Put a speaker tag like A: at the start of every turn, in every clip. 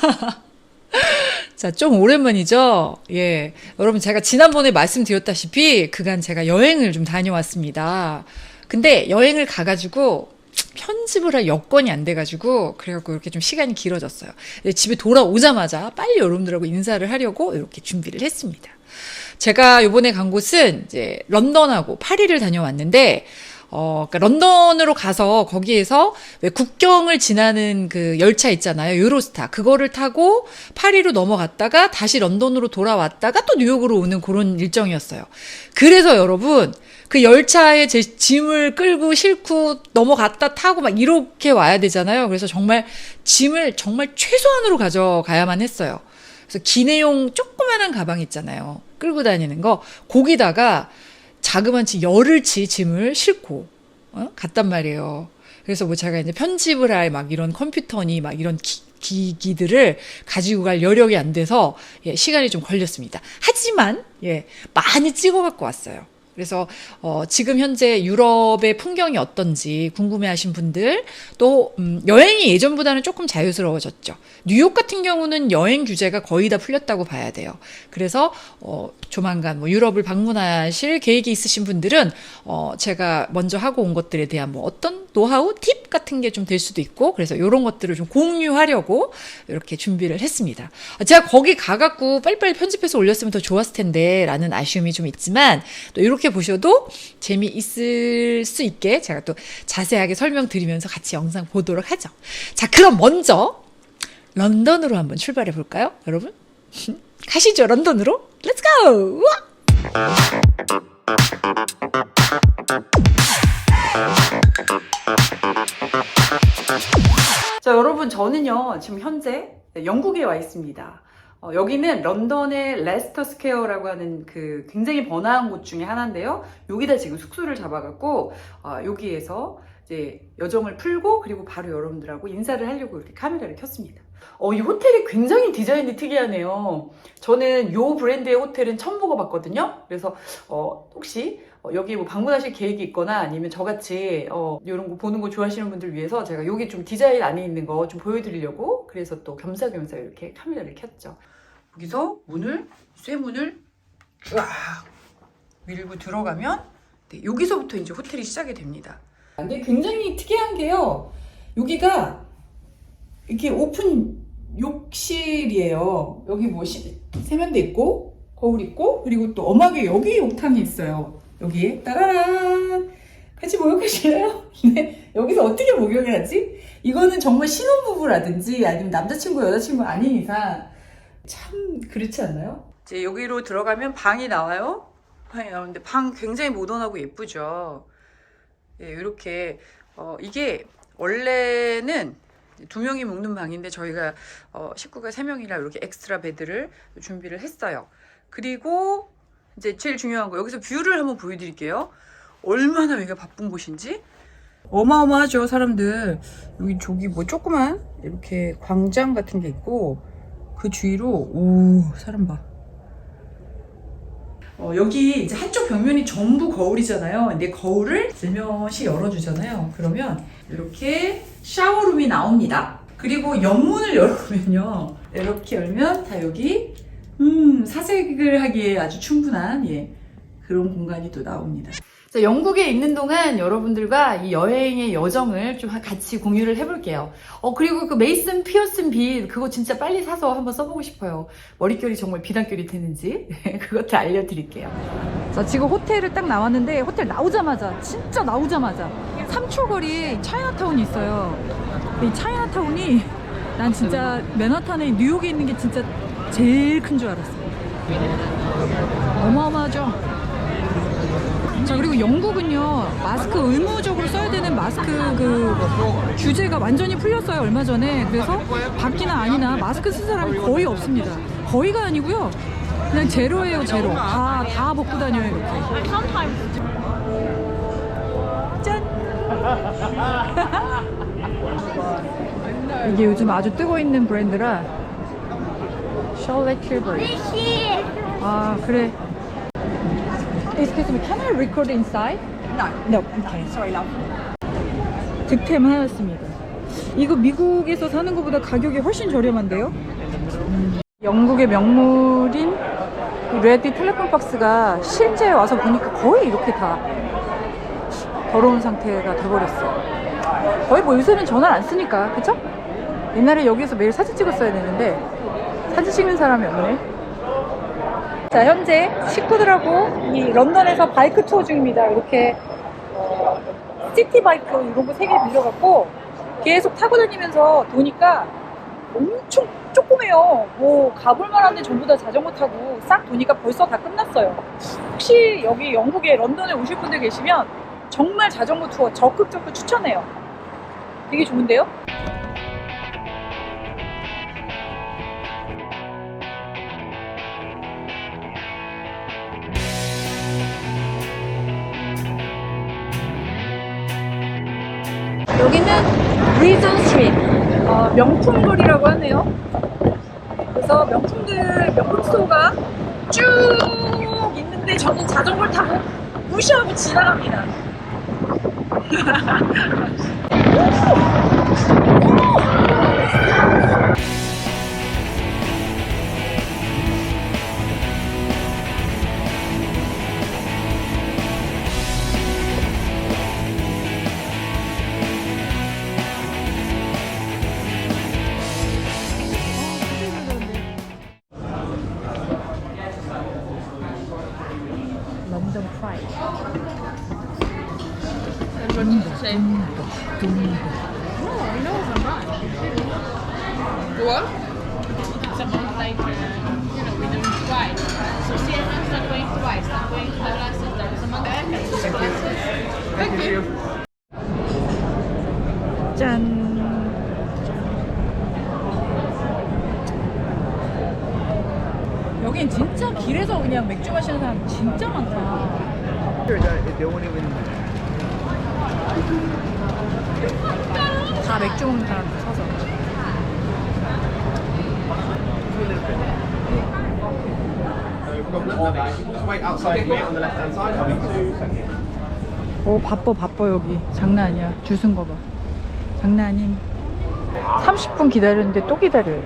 A: 자, 좀 오랜만이죠? 예. 여러분, 제가 지난번에 말씀드렸다시피, 그간 제가 여행을 좀 다녀왔습니다. 근데 여행을 가가지고, 편집을 할 여건이 안 돼가지고, 그래갖고 이렇게 좀 시간이 길어졌어요. 집에 돌아오자마자 빨리 여러분들하고 인사를 하려고 이렇게 준비를 했습니다. 제가 요번에 간 곳은 이제 런던하고 파리를 다녀왔는데, 어, 그러니까 런던으로 가서 거기에서 왜 국경을 지나는 그 열차 있잖아요. 유로스타. 그거를 타고 파리로 넘어갔다가 다시 런던으로 돌아왔다가 또 뉴욕으로 오는 그런 일정이었어요. 그래서 여러분, 그 열차에 제 짐을 끌고 싣고 넘어갔다 타고 막 이렇게 와야 되잖아요. 그래서 정말 짐을 정말 최소한으로 가져가야만 했어요. 그래서 기내용 조그만한 가방 있잖아요. 끌고 다니는 거. 거기다가 자그만치 열흘치 짐을 싣고 어? 갔단 말이에요. 그래서 뭐 제가 이제 편집을 할 막 이런 컴퓨터니 막 이런 기, 기기들을 가지고 갈 여력이 안 돼서 예, 시간이 좀 걸렸습니다. 하지만 예, 많이 찍어 갖고 왔어요. 그래서 어, 지금 현재 유럽의 풍경이 어떤지 궁금해하신 분들 또 음, 여행이 예전보다는 조금 자유스러워졌죠. 뉴욕 같은 경우는 여행 규제가 거의 다 풀렸다고 봐야 돼요. 그래서 어, 조만간 뭐 유럽을 방문하실 계획이 있으신 분들은 어, 제가 먼저 하고 온 것들에 대한 뭐 어떤 노하우, 팁 같은 게 좀 될 수도 있고 그래서 이런 것들을 좀 공유하려고 이렇게 준비를 했습니다. 아, 제가 거기 가갖고 빨리빨리 편집해서 올렸으면 더 좋았을 텐데라는 아쉬움이 좀 있지만 또 이렇게 보셔도 재미있을 수 있게 제가 또 자세하게 설명드리면서 같이 영상 보도록 하죠. 자, 그럼 먼저 런던으로 한번 출발해 볼까요, 여러분? 가시죠, 런던으로. Let's go! 자, 여러분, 저는요, 지금 현재 영국에 와 있습니다. 어, 여기는 런던의 레스터 스퀘어라고 하는 그 굉장히 번화한 곳 중에 하나인데요. 여기다 지금 숙소를 잡아갖고, 어, 여기에서 이제 여정을 풀고, 그리고 바로 여러분들하고 인사를 하려고 이렇게 카메라를 켰습니다. 어, 이 호텔이 굉장히 디자인이 특이하네요. 저는 요 브랜드의 호텔은 처음 먹어봤거든요. 그래서, 어, 혹시 어, 여기 뭐 방문하실 계획이 있거나 아니면 저같이 어, 이런 거 보는 거 좋아하시는 분들 위해서 제가 여기 좀 디자인 안에 있는 거 좀 보여드리려고 그래서 또 겸사겸사 이렇게 카메라를 켰죠. 여기서 문을 쇠문을 쫙 밀고 들어가면 네, 여기서부터 이제 호텔이 시작이 됩니다. 근데 굉장히 특이한 게요. 여기가 이렇게 오픈 욕실이에요. 여기 뭐 시- 세면대 있고 거울 있고 그리고 또 엄하게 여기 욕탕이 있어요. 여기에 따라란 같이 목욕하실래요? 네. 여기서 어떻게 목욕을 하지? 이거는 정말 신혼부부라든지 아니면 남자친구 여자친구 아닌 이상 참 그렇지 않나요? 이제 여기로 들어가면 방이 나와요. 방이 나오는데 방 굉장히 모던하고 예쁘죠. 예, 이렇게 어, 이게 원래는 두 명이 묵는 방인데 저희가 어, 식구가 세 명이라 이렇게 엑스트라 베드를 준비를 했어요. 그리고 이제 제일 중요한 거 여기서 뷰를 한번 보여드릴게요. 얼마나 여기가 바쁜 곳인지 어마어마하죠 사람들 여기 저기 뭐 조그만 이렇게 광장 같은 게 있고 그 주위로 오 사람 봐. 어, 여기 이제 한쪽 벽면이 전부 거울이잖아요. 근데 거울을 슬며시 열어주잖아요. 그러면 이렇게 샤워룸이 나옵니다. 그리고 옆문을 열어보면요. 이렇게 열면 다 여기 음, 사색을 하기에 아주 충분한 예, 그런 공간이 또 나옵니다. 자, 영국에 있는 동안 여러분들과 이 여행의 여정을 좀 같이 공유를 해볼게요. 어, 그리고 그 메이슨 피어슨 빗, 그거 진짜 빨리 사서 한번 써보고 싶어요. 머릿결이 정말 비단결이 되는지, 그것도 알려드릴게요. 자, 지금 호텔을 딱 나왔는데, 호텔 나오자마자, 진짜 나오자마자, 3초 거리에 차이나타운이 있어요. 이 차이나타운이, 난 진짜 맨하탄에 뉴욕에 있는 게 진짜 제일 큰 줄 알았어요. 어마어마하죠? 자 그리고 영국은요 마스크 의무적으로 써야 되는 마스크 그 규제가 완전히 풀렸어요 얼마 전에. 그래서 밖이나 아니나 마스크 쓴 사람이 거의 없습니다. 거의가 아니고요. 그냥 제로예요 제로. 다 다 벗고 다녀요 이렇게. 짠! 이게 요즘 아주 뜨고 있는 브랜드라 셜렛 킬버리 아 그래 Excuse me, can I record inside?
B: No.
A: No, okay.
B: Sorry, love.
A: 득템 하였습니다. 이거 미국에서 사는 것보다 가격이 훨씬 저렴한데요? 영국의 명물인 이 레디 텔레폰 박스가 실제 와서 보니까 거의 이렇게 다 더러운 상태가 돼버렸어요. 거의 뭐 요새는 전화를 안 쓰니까, 그쵸? 옛날에 여기서 매일 사진 찍었어야 되는데 사진 찍는 사람이 없네. 자, 현재 식구들하고 이 런던에서 바이크 투어 중입니다. 이렇게 어, 시티 바이크 이런 거 세 개 빌려갖고 계속 타고 다니면서 도니까 엄청 조그매요. 뭐 가볼 만한 데 전부 다 자전거 타고 싹 도니까 벌써 다 끝났어요. 혹시 여기 영국에 런던에 오실 분들 계시면 정말 자전거 투어 적극적으로 추천해요. 되게 좋은데요? 여기는 리전 스트리트 어, 명품 거리라고 하네요. 그래서 명품들 명품 스토어가 쭉 있는데 저는 자전거를 타고 무시하고 지나갑니다. 런던 프라이.
B: It's about like, uh, you know, we're doing twice. So CNMs are going twice. I'm going to the glasses. There was a month two glasses. Thank you.
A: 짠. 여긴 진짜 길에서 그냥 맥주 마시는 사람 진짜 많다.
C: They won't even.
A: 다 맥주 먹는 사람들 서서. 오 바빠 바빠 여기 장난 아니야 줄 쓴 거 봐. 장난 아님. 30분 기다렸는데 또 기다려요.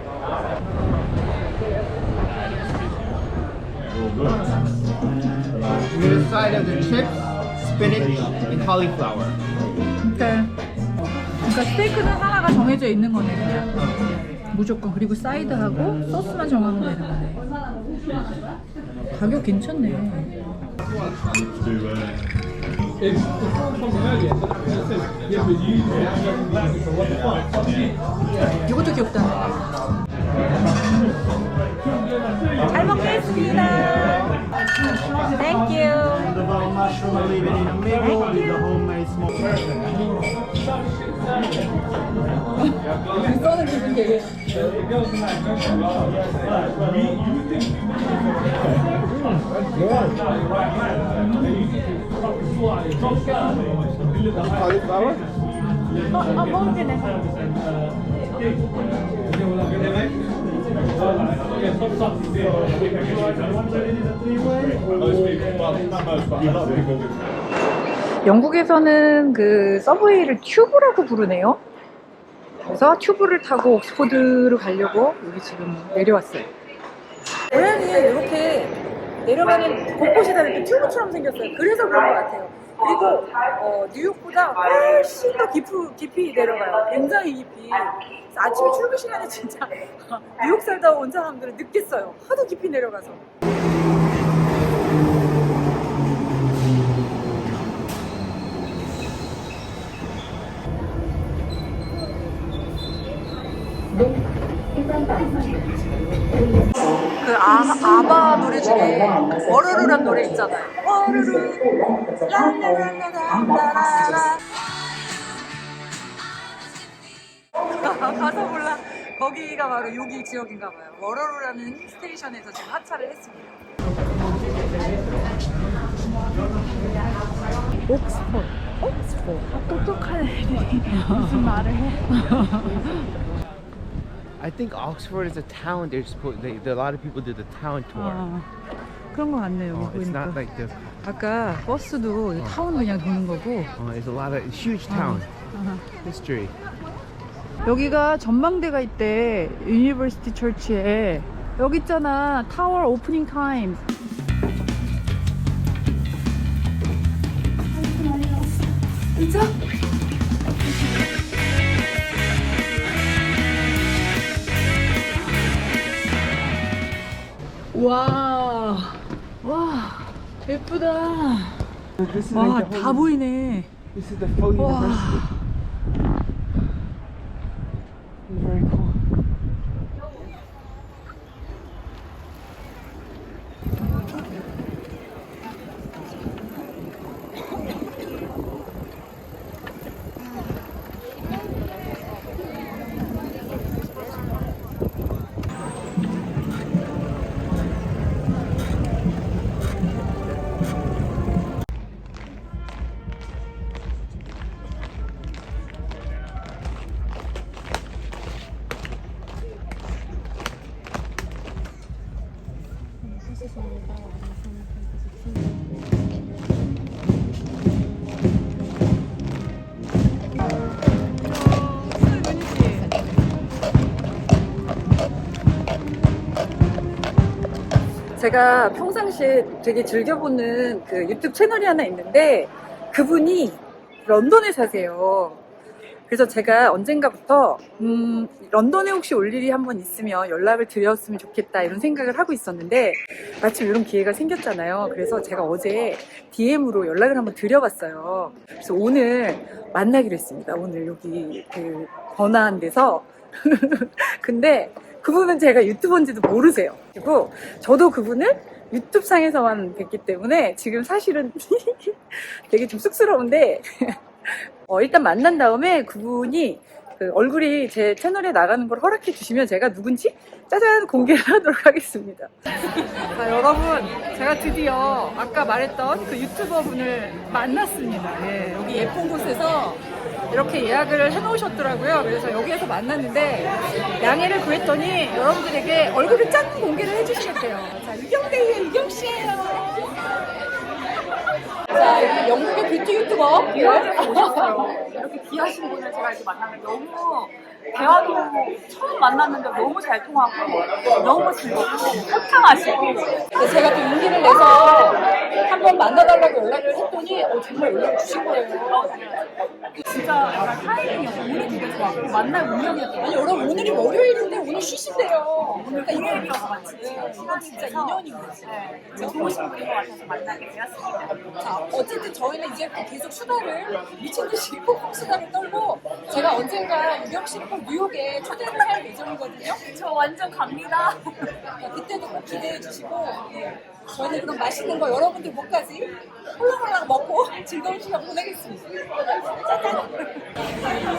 C: The side of the chips, spinach, and cauliflower.
A: 그러니까, 그러니까 스테이크는 하나가 정해져 있는 거네 그냥. 무조건. 그리고 사이드하고 소스만 정하면 되는 거네. 가격 괜찮네. 이것도 귀엽다 잘 먹겠습니다 Thank you
C: The bone mushroom, I'll leave it in the middle. Leave the homemade small.
A: 써는 기분 되게
C: Cauliflower?
A: 어, 먹으면 되네 영국에서는 그 서브웨이를 튜브라고 부르네요. 그래서 튜브를 타고 옥스포드로 가려고 여기 지금 내려왔어요. 모양이 이렇게 내려가는 곳곳이 다 이렇게 튜브처럼 생겼어요. 그래서 그런 것 같아요. 그리고 어, 뉴욕보다 훨씬 더 깊이, 깊이 내려가요. 굉장히 깊이. 아침에 출근 시간에 진짜 뉴욕 살다 온 사람들은 느꼈어요. 하도 깊이 내려가서. 그 아, 아바 노래 중에 워르르란 노래 있잖아요. 워르르 랄랄랄랄랄랄라 가사 몰라. 거기가 바로 여기 지역인가 봐요. 워러루라는 스테이션에서 지금 하차를 했습니다. 옥스포드. 옥스포드. 아, 똑똑한 애들이 무슨 말을 해.
C: I think Oxford is a town. They're supposed. They, a lot of people do the town tour.
A: 아, 그런 거 같네요. 여기
C: it's
A: 보니까.
C: not like the.
A: 아까 버스도 이 타운 그냥 도는 거고
C: Oh, it's a lot of it's huge town
A: 아하.
C: history.
A: 여기가 전망대가 있대. 유니버시티 철치에. 여기 있잖아. 타워 오프닝 타임. 진짜? 예쁘다. 와, 다 보이네.
C: This is the full
A: 와.
C: university. It's very cool.
A: 제가 평상시에 되게 즐겨보는 그 유튜브 채널이 하나 있는데 그분이 런던에 사세요. 그래서 제가 언젠가부터 음, 런던에 혹시 올 일이 한번 있으면 연락을 드렸으면 좋겠다 이런 생각을 하고 있었는데 마침 이런 기회가 생겼잖아요. 그래서 제가 어제 DM으로 연락을 한번 드려봤어요. 그래서 오늘 만나기로 했습니다. 오늘 여기 그 번화한 데서 근데 그분은 제가 유튜버인지도 모르세요. 그리고 저도 그분을 유튜브 상에서만 뵀기 때문에 지금 사실은 되게 좀 쑥스러운데 어, 일단 만난 다음에 그분이 그 얼굴이 제 채널에 나가는 걸 허락해 주시면 제가 누군지 짜잔 공개를 하도록 하겠습니다. 자, 여러분, 제가 드디어 아까 말했던 그 유튜버 분을 만났습니다. 예, 여기 예쁜 곳에서 이렇게 예약을 해놓으셨더라고요. 그래서 여기에서 만났는데 양해를 구했더니 여러분들에게 얼굴을 짠 공개를 해주시겠대요. 자, 유경대의 유경씨예요. 자, 여기 영국의 뷰티 유튜버 기아님 오셨어요.
D: 이렇게 귀하신 분을 제가 이렇게 만나면 너무 대화도 처음 만났는데 너무 잘 통하고 너무 즐겁고 호탕하시고
A: 근데 제가 또 용기를 내서 한번 만나달라고 연락을 했더니 어, 정말 연락을 주신 거예요.
D: 진짜 약간 타이밍이었고 운이 되게 좋았고 만날 운명이었던
A: 아니 여러분 오늘이 월요일인데 오늘 쉬신대요. 그러니까 이게
D: 인연이어서 마치
A: 이건 진짜 인연인 거지.
D: 네, 좋으신 분인 것 같아서 만나게 되었습니다.
A: 자, 어쨌든 저희는 이제 계속 수다를 미친 듯이 폭폭 수다를 떨고 제가 언젠가 유경 씨를 꼭 뉴욕에 초대를 할 예정이거든요.
D: 저 완전 갑니다.
A: 그때도 꼭 기대해 주시고 예. 저희는 그럼 맛있는 거 여러분들 목까지 홀랑홀랑 먹고 즐거운 시간 보내겠습니다.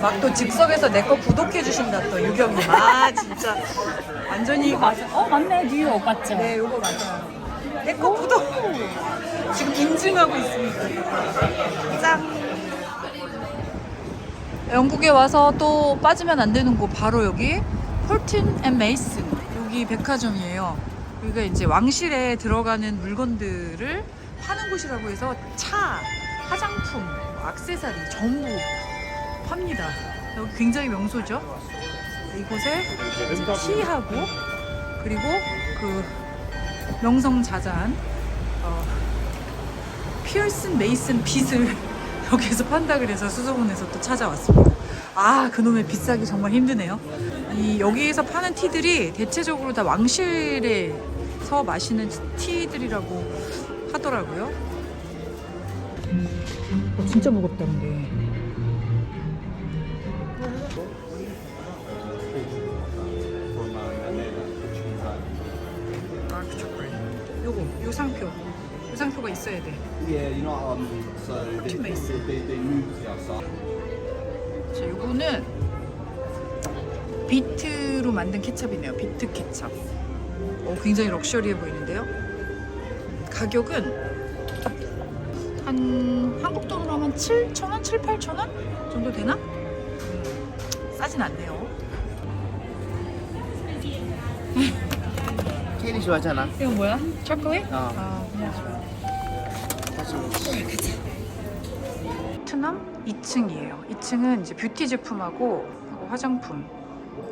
A: 막 또 즉석에서 내 거 구독해 주신다 또 유경이. 아 진짜 완전히
D: 맞아. 어 맞네 뉴욕 맞죠?
A: 네 요거 맞아요. 내거 구독 지금 인증하고 있습니다. 짱. 영국에 와서 또 빠지면 안 되는 곳 바로 여기 폴튼 앤 메이슨 여기 백화점이에요. 여기가 이제 왕실에 들어가는 물건들을 파는 곳이라고 해서 차, 화장품, 뭐 액세서리 전부 팝니다. 여기 굉장히 명소죠. 이곳에 티하고 그리고 그 명성자잔 어, 피어슨 메이슨 빗을 여기에서 판다 그래서 수소문에서 또 찾아왔습니다. 아 그놈의 비싸기 정말 힘드네요. 이 여기에서 파는 티들이 대체적으로 다 왕실에서 마시는 티들이라고 하더라고요. 어, 진짜 무겁다 근데. 있어야 돼.
E: Yeah, you're not on. So they, they, they, they move the outside.
A: 자, 요거는 비트로 만든 케찹이네요. 비트 케찹. 어, 굉장히 럭셔리해 보이는데요. 가격은 한 한국 돈으로 하면 7,000원, 7, 8,000원 정도 되나? 음, 싸진 않네요.
C: 케리 좋아하잖아.
A: 이건 뭐야? 초콜릿?
C: 어.
A: 아. 베트남 2층이에요. 2층은 이제 뷰티 제품하고 화장품,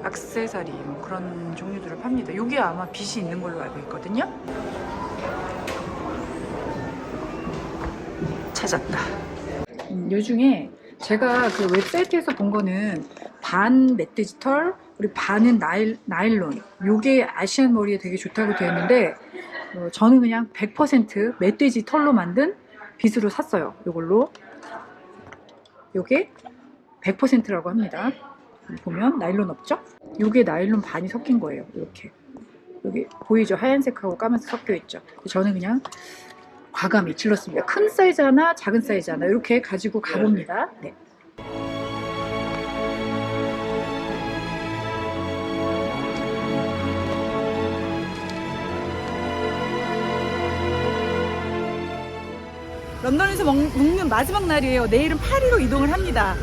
A: 액세서리 뭐 그런 종류들을 팝니다. 여기 아마 빛이 있는 걸로 알고 있거든요. 찾았다. 음, 요 중에 제가 그 웹사이트에서 본 거는 반 멧돼지 털, 그리고 반은 나일, 나일론. 요게 아시안 머리에 되게 좋다고 되어 있는데, 어, 저는 그냥 100% 멧돼지 털로 만든 빗으로 샀어요. 요걸로. 요게 100%라고 합니다. 보면 나일론 없죠? 요게 나일론 반이 섞인 거예요. 이렇게. 여기 보이죠? 하얀색하고 까만색 섞여 있죠. 저는 그냥 과감히 질렀습니다. 큰 사이즈 하나, 작은 사이즈 하나 이렇게 가지고 가봅니다. 네. 런던에서 먹, 는 마지막 날이에요. 내일은 파리로 이동을 합니다.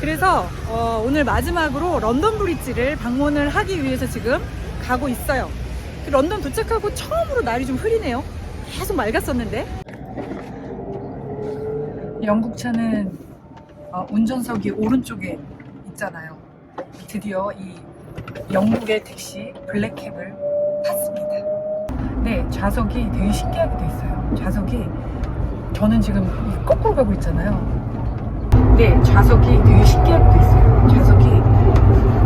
A: 그래서 어, 오늘 마지막으로 런던 브릿지를 방문을 하기 위해서 지금 가고 있어요. 그 런던 도착하고 처음으로 날이 좀 흐리네요. 계속 맑았었는데. 영국 차는 어, 운전석이 오른쪽에 있잖아요. 드디어 이 영국의 택시 블랙캡을 탔습니다. 네, 좌석이 되게 신기하게 돼 있어요. 좌석이 저는 지금 이 거꾸로 가고 있잖아요. 네, 좌석이 되게 신기하게 돼 있어요. 좌석이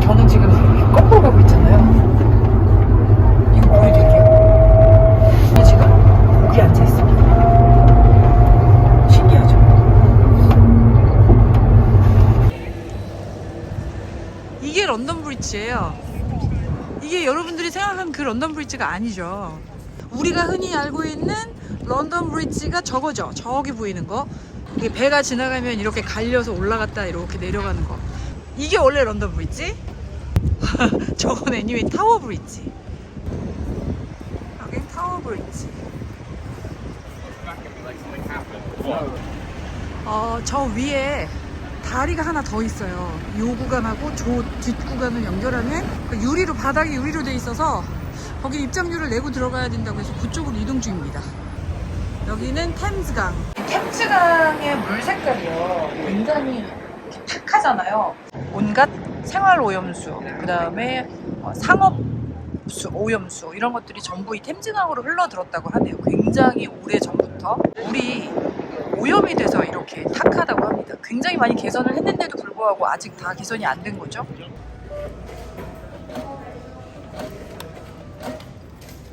A: 저는 지금 이 거꾸로 가고 있잖아요. 이거 보여드릴게요. 저는 지금 여기 앉아 있습니다. 신기하죠? 이게 런던 브릿지예요. 이게 여러분들이 생각한 그 런던 브릿지가 아니죠. 우리가 흔히 알고 있는 런던 브릿지가 저거죠. 저기 보이는 거. 이게 배가 지나가면 이렇게 갈려서 올라갔다 이렇게 내려가는 거. 이게 원래 런던 브릿지? 저건 애니메이 타워 브릿지. 여긴 타워 브릿지. 어, 저 위에 다리가 하나 더 있어요. 요 구간하고 저 뒷구간을 연결하는 그 유리로 바닥이 유리로 돼 있어서 거기 입장료를 내고 들어가야 된다고 해서 그쪽으로 이동 중입니다. 여기는 템즈강. 템즈강의 물 색깔이요. 굉장히 탁하잖아요. 온갖 생활 오염수, 그 다음에 상업 수, 오염수 이런 것들이 전부 이 템즈강으로 흘러들었다고 하네요. 굉장히 오래 전부터 물이 오염이 돼서 이렇게 탁하다고 합니다. 굉장히 많이 개선을 했는데도 불구하고 아직 다 개선이 안 된 거죠.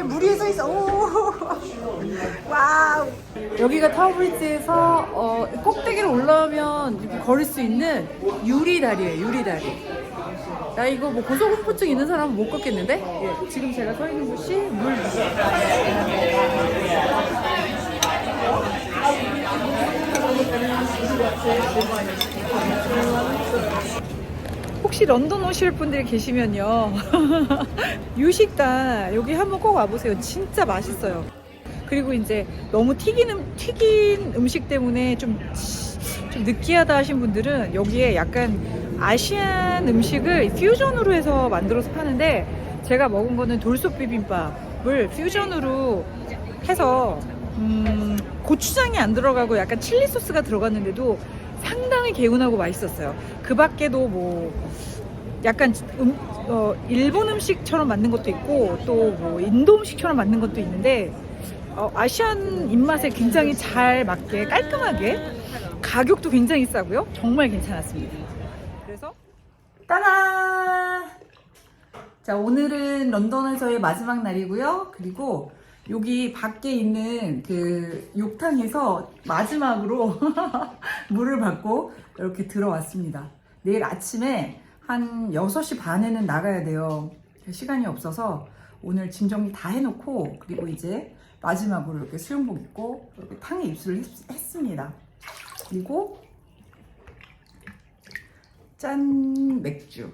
A: 예, 물 위에 서 있어. 오. 와우. 여기가 타워브리지에서 어, 꼭대기를 올라오면 이렇게 걸을 수 있는 유리다리예요, 유리다리. 나 이거 뭐 고소공포증 있는 사람은 못 걷겠는데? 예, 지금 제가 서 있는 곳이 물 위에. 혹시 런던 오실 분들 계시면요. 유식단 여기 한번 꼭 와보세요. 진짜 맛있어요. 그리고 이제 너무 음, 튀긴 음식 때문에 좀, 좀 느끼하다 하신 분들은 여기에 약간 아시안 음식을 퓨전으로 해서 만들어서 파는데 제가 먹은 거는 돌솥 비빔밥을 퓨전으로 해서 음, 고추장이 안 들어가고 약간 칠리 소스가 들어갔는데도 상당히 개운하고 맛있었어요. 그 밖에도 뭐 약간 음, 어, 일본 음식처럼 만든 것도 있고 또 뭐 인도 음식처럼 만든 것도 있는데 어, 아시안 입맛에 굉장히 잘 맞게 깔끔하게 가격도 굉장히 싸고요. 정말 괜찮았습니다. 그래서 따란! 자, 오늘은 런던에서의 마지막 날이고요. 그리고 여기 밖에 있는 그 욕탕에서 마지막으로 물을 받고 이렇게 들어왔습니다. 내일 아침에 한 6시 반에는 나가야 돼요. 시간이 없어서 오늘 짐 정리 다 해놓고 그리고 이제 마지막으로 이렇게 수영복 입고 이렇게 탕에 입수를 했, 했습니다. 그리고 짠 맥주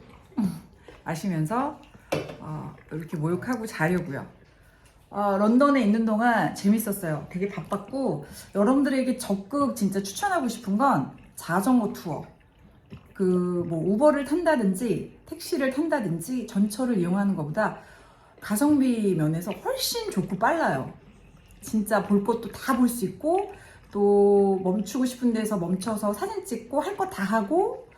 A: 마시면서 어, 이렇게 목욕하고 자려고요. 어, 런던에 있는 동안 재밌었어요. 되게 바빴고 여러분들에게 적극 진짜 추천하고 싶은 건 자전거 투어. 그 뭐 우버를 탄다든지 택시를 탄다든지 전철을 이용하는 것보다 가성비 면에서 훨씬 좋고 빨라요. 진짜 볼 것도 다 볼 수 있고 또 멈추고 싶은 데서 멈춰서 사진 찍고 할 거 다 하고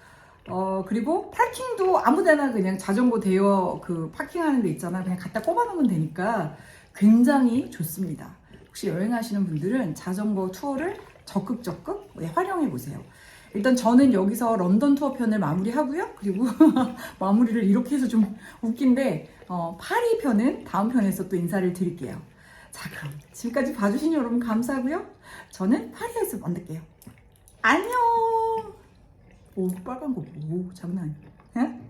A: 어 그리고 파킹도 아무데나 그냥 자전거 대여 그 파킹하는 데 있잖아 그냥 갖다 꼽아 놓으면 되니까 굉장히 좋습니다. 혹시 여행하시는 분들은 자전거 투어를 적극 적극 네, 활용해 보세요. 일단 저는 여기서 런던 투어 편을 마무리하고요. 그리고 마무리를 이렇게 해서 좀 웃긴데 어, 파리 편은 다음 편에서 또 인사를 드릴게요. 자 그럼 지금까지 봐주신 여러분 감사하고요. 저는 파리에서 만날게요. 안녕. 오 빨간 거 오 장난 아니야. 응?